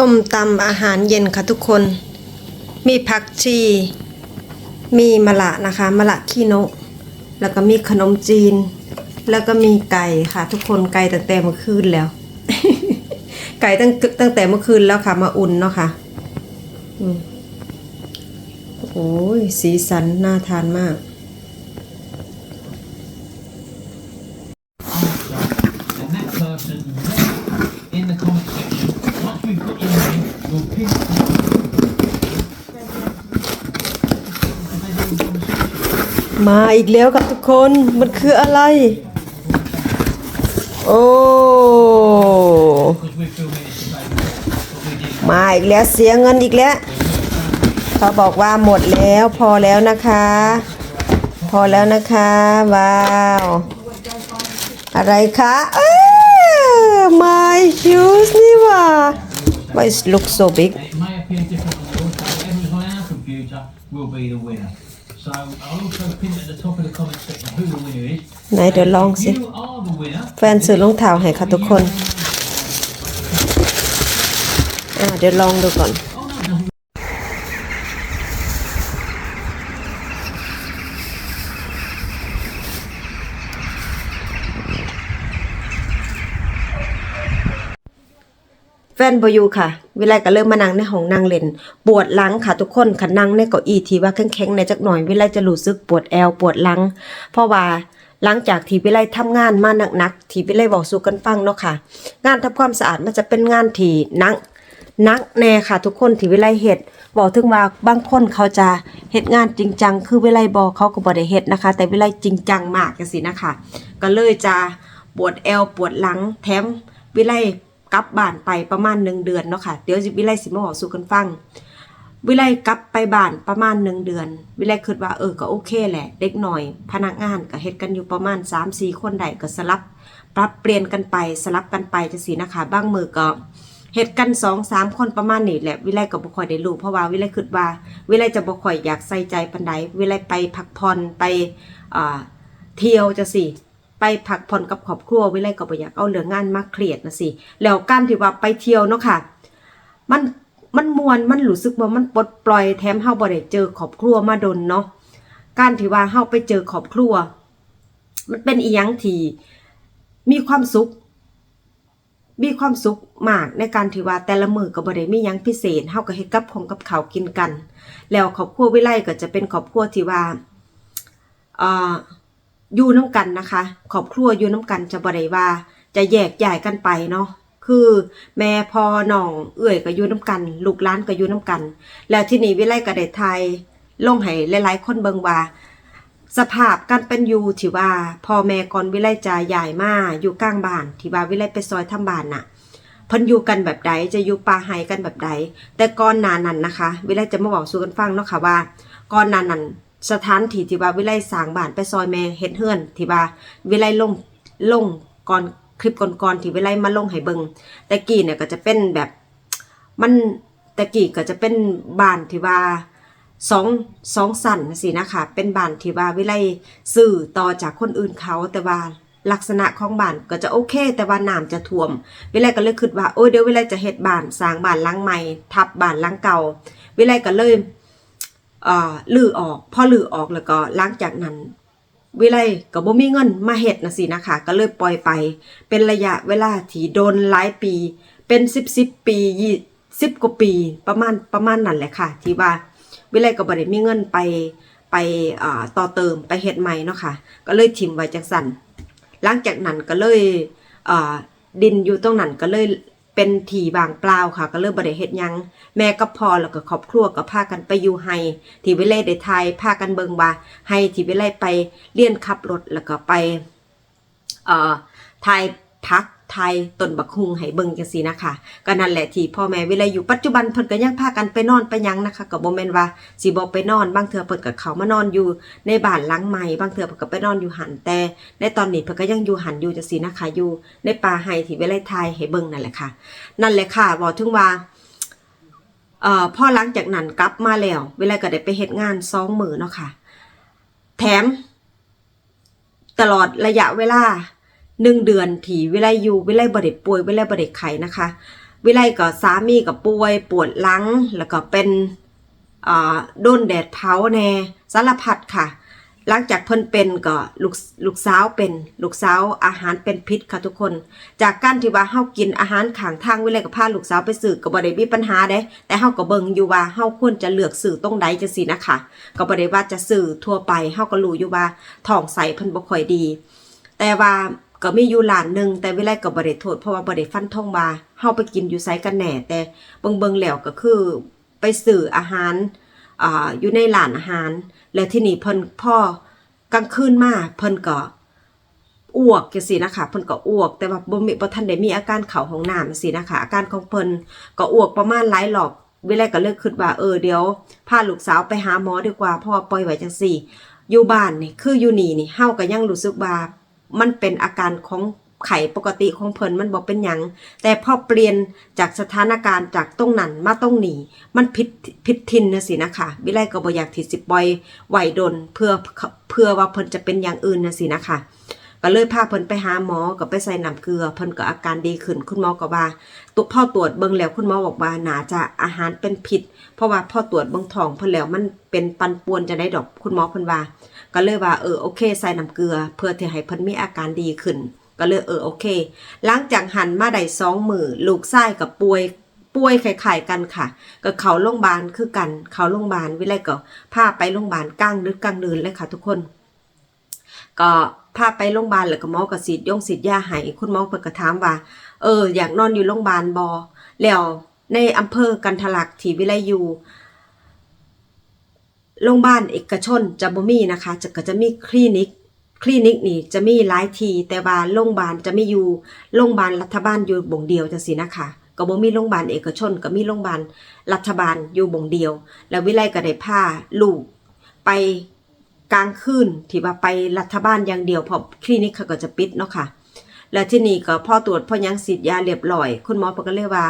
ส้มตำอาหารเย็นค่ะทุกคน มีผักชี มีมะละนะคะมะละขี้นก แล้วก็มีขนมจีน แล้วก็มีไก่ค่ะ ทุกคนไก่ตั้งแต่เมื่อคืนแล้ว ไก่ตั้งตั้งแต่เมื่อคืนแล้วค่ะ มาอุ่นเนาะค่ะโอ้ยสีสันน่าทานมาก มาอีกแล้วครับทุกคนมันคืออะไร โอ้มาอีกแล้วเสียเงินอีกแล้วเขาบอกว่าหมดแล้วพอแล้วนะคะ พอแล้วนะคะว้าว อะไรคะเออ my shoes นี่ว่า why it looks so big will be the winner. So I'll also pin at the top of the comment section who the winner is. ไหนเดี๋ยวลองสิ You are the winner. แฟนซื้อรองเท้าให้ค่ะทุกคน อ่าเดี๋ยวลองดูก่อน แฟ นบอยู่ค่ะ เวลาก็เริ่มมานั่งในห้องนั่งเล่น ปวดหลังค่ะทุกคนค่ะนั่งในเก้าอี้ที่ว่าแข็งๆในจักหน่อยเวลาจะรู้สึกปวดแอวปวดหลัง เพราะว่าหลังจากที่วิไลทำงานมาหนักๆที่วิไลบอกสู่กันฟังเนาะค่ะ งานทำความสะอาดมันจะเป็นงานที่นักนักแน่ค่ะ ทุกคนที่วิไลเฮ็ดบอกถึงว่าบางคนเขาจะเฮ็ดงานจริงจังคือวิไลบอกเขาก็บ่ได้เฮ็ดนะคะ แต่วิไลจริงจังมากจังซี่นะคะ ก็เลยจะปวดแอวปวดหลังแถมวิไล กลับบ้านไปประมาณหนึ่งเดือนเนาะค่ะ เดี๋ยววิไลสิมาบอกสู่กันฟัง วิไลกลับไปบ้านประมาณหนึ่งเดือน วิไลคิดว่าเออก็โอเคแหละ เด็กหน่อย พนักงานก็เฮ็ดกันอยู่ประมาณ3 4คนได้ก็สลับ ปรับเปลี่ยนกันไปสลับกันไปจังซี่นะคะบ้างมือก็เฮ็ดกัน2 3คนประมาณนี้แหละวิไลก็บ่ค่อยได้รู้เพราะว่าวิไลคิดว่า วิไลจะบ่ค่อยอยากใส่ใจปานใดวิไลไปพักผ่อนไปเที่ยวจะสิ ไปพักผ่อนกับครอบครัววิไลก็บ่อยากเอาเรื่องงานมาเครียดนะสิแล้วการที่ว่าไปเที่ยวเนาะค่ะ มันมันมวนมันรู้สึกว่ามันปลดปล่อยแถมเฮาบ่ได้เจอครอบครัวมาดนเนาะการที่ว่าเฮาไปเจอครอบครัว มันเป็นอีหยังที่มีความสุข มีความสุขมากในการที่ว่าแต่ละมือก็บ่ได้มีหยังพิเศษเฮาก็เฮ็ดกับของกับเขากินกัน แล้วครอบครัววิไลก็จะเป็นครอบครัวที่ว่าอ่อ อยู่น้ำกันนะคะครอบครัวอยู่น้ำกันจะบ่ได้ว่า จะแยกย้ายกันไปเนาะคือแม่พ่อน้องเอื้อยก็อยู่น้ำกัน ลูกหลานก็อยู่น้ำกัน แล้วที่นี่วิไลก็ได้ทยลงให้หลายๆ คนเบิงว่าสภาพการเป็นอยู่ที่ว่าพ่อแม่ก่อนวิไลจะย้ายมาอยู่กลางบ้านที่ว่าวิไลไปซอยทำบ้านน่ะพิ่นอยู่กันแบบใดจะอยู่ป่าไฮกันแบบใดแต่ก่อนนานั้นนะคะ วิไลจะมาบอกสู่กันฟังเนาะค่ะว่าก่อนน้านั้น สถานที่ที่ว่าวิไลสร้างบ้านไปซอยแม่เฮ็ดเฮือนที่ว่าวิไลลงลงก่อนคลิปก่อนๆที่วิไลมาลงให้เบิงแต่กี้เนี่ยก็จะเป็นแบบมันแต่กี้ก็จะเป็นบ้านที่ว่าสองสองสันสินะคะเป็นบ้านที่ว่าวิไลซื้อต่อจากคนอื่นเขาแต่ว่าลักษณะของบ้านก็จะโอเค แต่ว่าน้ำจะท่วม วิไลก็เลยคิดว่าโอ้ยเดี๋ยววิไลจะเฮ็ดบ้านสร้างบ้านหลังใหม่ทับบ้านหลังเก่า วิไลก็เลย ลือออก พอลือออกแล้วก็หลังจากนั้น วิไลก็บ่มีเงินมาเฮ็ดนะสินะคะ ก็เลยปล่อยไป เป็นระยะเวลาที่โดนหลายปี เป็นสิบสิบปียี่สิบกว่าปีประมาณประมาณนั้นแหละค่ะ ที่ว่าวิไลก็บ่ได้มีเงินไปไปต่อเติมไปเฮ็ดใหม่เนาะค่ะ ก็เลยถิ่มไว้จังสันหลังจากนั้นก็เลยดินอยู่ตรงนั้นก็เลย เป็นที่บางเปล่าค่ะ ก็เริ่มบริเฮ็ดยัง แม่กับพ่อแล้วก็ครอบครัวก็พากันไปอยู่ไฮที่วิเล่ได้ทยพากันเบิงว่าไฮที่วิเล่ไปเรียนขับรถแล้วก็ไปเอ่อทายพัก ไทยต้นบักฮุงให้เบิงจังซี่นะคะก็นั่นแหละที่พ่อแม่เวิไลอยู่ปัจจุบันเพิ่นก็ยังพากันไปนอนไปยังนะคะก็บ่แม่นว่าสิบ่ไปนอนบางเทื่อเพิ่นก็เข้ามานอนอยู่ในบ้านหลังใหม่บางเทื่อเพิ่นก็ไปนอนอยู่หันแต่ในตอนนี้เพิ่นก็ยังอยู่หันอยู่จังซี่นะคะอยู่ในป่าไฮที่เวิไทายให้เบิงนั่นแหละค่ะ นั่นแหละค่ะบอกถึงว่าเอ่อพอหลังจากนั้นกลับมาแล้ว เวลาก็ได้ไปเฮ็ดงานสองมือเนาะค่ะ แถม ตลอดระยะเวลา หนึ่งเดือนที่เวลาอยู่เวลาบ่ได้ป่วยเวลาบ่ได้ไข้นะคะเวิไลก็สามีก็ป่วยปวดหลังแล้วก็เป็นอ่าโดนแดดเผาแน่สารพัดค่ะ หลังจากเพิ่นเป็นก็ลูกลูกสาวเป็นลูกสาวอาหารเป็นพิษค่ะทุกคน จากการที่ว่าเฮากินอาหารขางทางวิไลก็พาลูกสาวไปซื้อก็บ่ได้มีปัญหาเด้ แต่เฮาก็เบิ่งอยู่ว่าเฮาควรจะเลือกซื้อตรงใดจังซี่นะคะก็บ่ได้ว่าจะซื้อทั่วไปเฮาก็รู้อยู่ว่าท้องใสเพิ่นบ่ค่อยดี แต่ว่า ก็มีอยู่ร้านหนึ่งแต่วิไลก็บ่ได้โทษเพราะว่าบ่ได้ฟันธงว่าเฮาไปกินอยู่ไสกันแหน่แต่เบิ่งแล้วก็คือไปซื้ออาหารอ่าอยู่ในร้านอาหาร แล้วที่นี่เพิ่นพ่อกลางคืนมาเพิ่นก็อ้วกจังซี่นะคะเพิ่นก็อ้วก แต่ว่าบ่มีบ่ทันได้มีอาการเข้าห้องน้ำจังซี่นะคะ อาการของเพิ่นก็อ้วกประมาณหลายรอบวิไลก็เลยคิดว่าเออเดี๋ยวพาลูกสาวไปหาหมอดีกว่าเพราะว่าปล่อยไว้จังซี่ อยู่บ้านนี่คืออยู่นี่นี่เฮาก็ยังรู้สึกว่า มันเป็นอาการของไข่ปกติของเพิ่นมันบอกเป็นหยังแต่พอเปลี่ยนจากสถานการณ์จากตรงนั้นมาตรงนี้มันผิดผิดทินนะสินะคะวิไลก็บ่อยากที่สิปล่อยไหวดนเพื่อเพื่อว่าเพิ่นจะเป็นอย่างอื่นนะสินะคะ ก็เลยพาเพิ่นไปหาหมอก็ไปใส่น้ำเกลือ เพิ่นก็อาการดีขึ้นคุณหมอก็ว่าตุกพ่อตรวจเบิ่งแล้วคุณหมอบอกว่าน่าจะอาหารเป็นพิษเพราะว่าพ่อตรวจเบิ่งท้องเพิ่นแล้วมันเป็นปันป่วนจะได้ดอกคุณหมอเพิ่นว่า ก็เลยว่าเออโอเค ใส่น้ำเกลือ เพื่อที่ให้เพิ่นมีอาการดีขึ้น ก็เลยเออโอเค หลังจากหันมาได้สองมือลูกไส้กับป่วยป่วยคล้ายๆกันค่ะ ก็เขาโรงพยาบาลคือกัน เขาโรงพยาบาลวิไลก็พาไปโรงพยาบาลกลางดึกกลางดืนเลยค่ะทุกคน ก็ พาไปโรงพยาบาลแล้วก็หมอก็ฉีดยงฉีดยาให้คุณหมอเพิ่นก็ถามว่า เออ อยากนอนอยู่โรงพยาบาลบ่แล้วในอำเภอกันทะลักที่วิไลอยู่โรงพยาบาลเอกชนจะบ่มีนะคะ จะก็จะมีคลินิก คลินิกนี่จะมีหลายที แต่ว่าโรงพยาบาลจะไม่อยู่โรงพยาบาลรัฐบาลอยู่บ่งเดียวจังซี่นะคะก็บ่มีโรงพยาบาลเอกชน ก็มีโรงพยาบาลรัฐบาลอยู่บ่งเดียว แล้ววิไลก็ได้พาลูกไป กลางคืนที่ว่าไปรัฐบาลอย่างเดียวเพราะคลินิกเขาก็จะปิดเนาะค่ะ แล้วที่นี่ก็พ่อตรวจพ่อยังฉีดยาเรียบร้อย คุณหมอเก็เลยว่า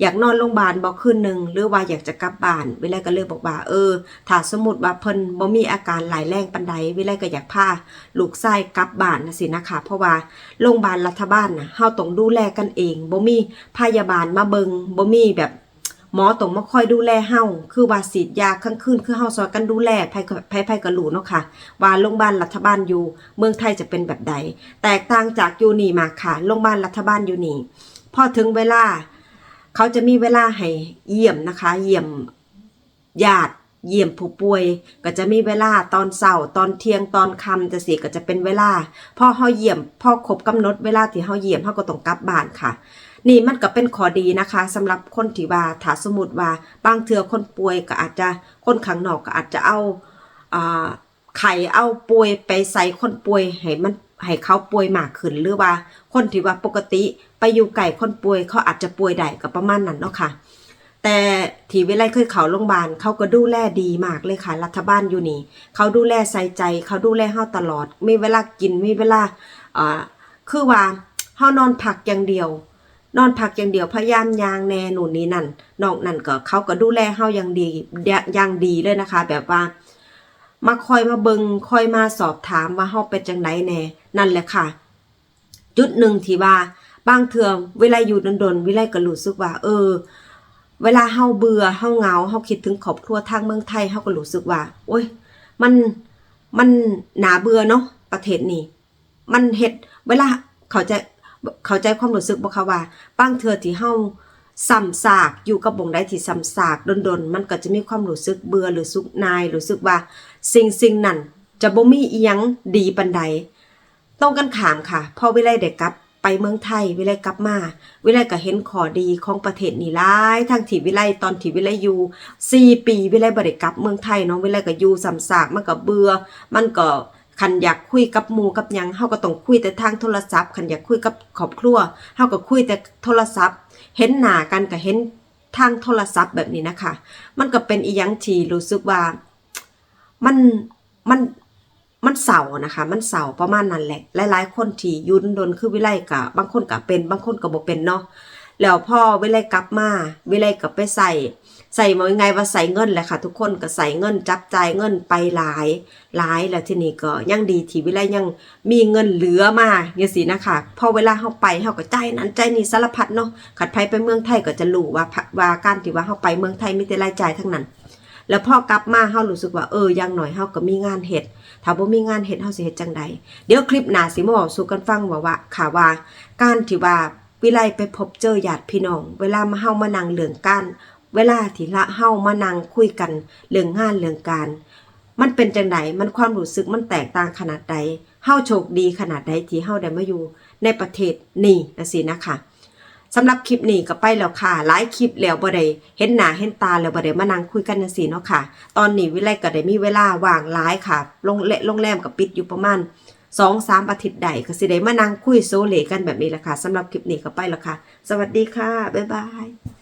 อยากนอนโรงพยาบาลบ่คืนหนึ่งหรือว่าอยากจะกลับบ้าน วิไลก็เลยบอกว่าเออถ้าสมมุติว่าเพิ่นบ่มีอาการหลายแรงปานใดวิไลก็อยากพาลูกชายกลับบ้านนะสินะคะ เพราะว่าโรงพยาบาลรัฐบาลนะเฮาต้องดูแลกันเองบ่มีพยาบาลมาเบิงบ่มีแบบ หมอต้องมาคอยดูแลเฮาคือว่าฉีดยาข้างคืนคือเฮาซอยกันดูแลไผก็ไผไผก็รู้เนาะค่ะ ว่าโรงพยาบาลรัฐบาลอยู่ เมืองไทยจะเป็นแบบใด แตกต่างจากยูนี่มาค่ะโรงพยาบาลรัฐบาลยูนี่พอถึงเวลา เขาจะมีเวลาให้เยี่ยมนะคะ เยี่ยมญาติเยี่ยมผู้ป่วย ก็จะมีเวลาตอนเช้าตอนเที่ยงตอนค่ำจะสิก็จะเป็นเวลาพอเฮาเยี่ยมพอครบกำหนดเวลาที่เฮาเยี่ยมเฮาก็ต้องกลับบ้านค่ะ นี่มันก็เป็นข้อดีนะคะสำหรับคนที่ว่าถ้าสมมติว่าบางเทื่อคนป่วยก็อาจจะคนข้างนอกก็อาจจะเอาอ่าไข่เอาป่วยไปใส่คนป่วยให้มันให้เขาป่วยมากขึ้นหรือว่า คนที่ว่าปกติไปอยู่ไก่คนป่วยเขาอาจจะป่วยได้ก็ประมาณนั้นเนาะค่ะ แต่ที่วิไลเคยเขาโรงพยาบาลเขาก็ดูแลดีมากเลยค่ะ รัฐบาลอยู่นี่เขาดูแลใส่ใจเขาดูแลเฮาตลอด มีเวลากินมีเวลาอ่าคือว่าเฮานอนพักอย่างเดียว นอนพักอย่างเดียวพยายามยางแน่หนุนนี้นั่นนอกนั่นก็เขาก็ดูแลเฮาอย่างดีอย่างดีเลยนะคะ แบบว่ามาคอยมาเบิงคอยมาสอบถามว่าเฮาเป็นจังไดแน่นั่นแหละค่ะ จุดหนึ่งที่ว่าบางเทื่อเวลาอยู่ดนๆวิไลก็รู้สึกว่า เออ เวลาเฮาเบื่อเฮาเหงาเฮาคิดถึงครอบครัวทางเมืองไทยเฮาก็รู้สึกว่า โอ๊ยมันมันหนาเบื่อเนาะประเทศนี้ มันเฮ็ดเวลาเขาใจ เข้าใจความรู้สึกบ่คะว่าบางเทื่อที่เฮาซ้ำซากอยู่กับบงใดที่ซ้ำซากดนๆมันก็จะมีความรู้สึกเบื่อหรือสุกนายรู้สึกว่าสิ่งสิ่งนั้นจะบ่มีอีหยังดีปานใดตรงกันขามค่ะพอวิไลเด็กกลับไปเมืองไทยวิไลกลับมาวิไลก็เห็นขอดีของประเทศนี่หลายทั้งที่วิไลตอนที่วิไลอยู่สี่ปีวิไลบ่ได้กลับเมืองไทยเนาะวิไลก็อยู่ซ้ำซากมันก็เบื่อมันก็ คันอยากคุยกับหมู่กับยังเฮาก็ต้องคุยแต่ทางโทรศัพท์คันอยากคุยกับครอบครัวเฮาก็คุยแต่โทรศัพท์ เห็นหน้ากันก็เห็นทางโทรศัพท์แบบนี้นะคะ มันก็เป็นอีหยังที่รู้สึกว่ามันมันมันเศร้านะคะ มันเศร้าประมาณนั้นแหละ หลาย ๆ คนที่อยืนดนคือวิไลกะบางคนกะเป็น บางคนก็บ่เป็นเนาะแล้วพ่อเวลกลับมาเวลกลับไปใส่ ใส่มายังไงว่าใส่เงินแหละค่ะ ทุกคนก็ใส่เงินจับจ่ายเงินไปหลายหลายแล้วทีนี้ก็ยังดีที่วิไลยังมีเงินเหลือมาอย่างสินะคะพอเวลาเฮาไปเฮาก็ใจนั้นใจนี่สารพัดเนาะขัดไผไปเมืองไทยก็จะรู้ว่าว่าการที่ว่าเฮาไปเมืองไทยมีแต่รายจ่ายทั้งนั้น แล้วพอกลับมาเฮารู้สึกว่าเออย่างหน่อยเฮาก็มีงานเฮ็ดถ้าบ่มีงานเฮ็ดเฮาสิเฮ็ดจังใดเดี๋ยวคลิปหน้าสิมาเว้าสู่กันฟังว่าว่าค่ะว่า การที่ว่าวิไลไปพบเจอญาติพี่น้อง เวลามาเฮามานั่งเรื่องการ เวลาที่ละเฮามานั่งคุยกันเรื่องงานเรื่องการ มันเป็นจังไดมันความรู้สึกมันแตกต่างขนาดใดเฮาโชคดีขนาดใดที่เฮาได้มาอยู่ในประเทศนี้นะสินะคะสำหรับคลิปนี้ก็ไปแล้วค่ะ หลายคลิปแล้วบ่ได้เห็นหน้าเห็นตาแล้วบ่ได้มานั่งคุยกันจังซี่เนาะค่ะ ตอนนี้วิไลก็ได้มีเวลาว่างหลายค่ะโรงแรโรงแรมก็ปิดอยู่ประมาณสองสามอาทิตย์ใดก็สิได้มานั่งคุยโซเลกันแบบนี้แหละค่ะสำหรับคลิปนี้ก็ไปแล้วค่ะ สวัสดีค่ะ บ๊ายบาย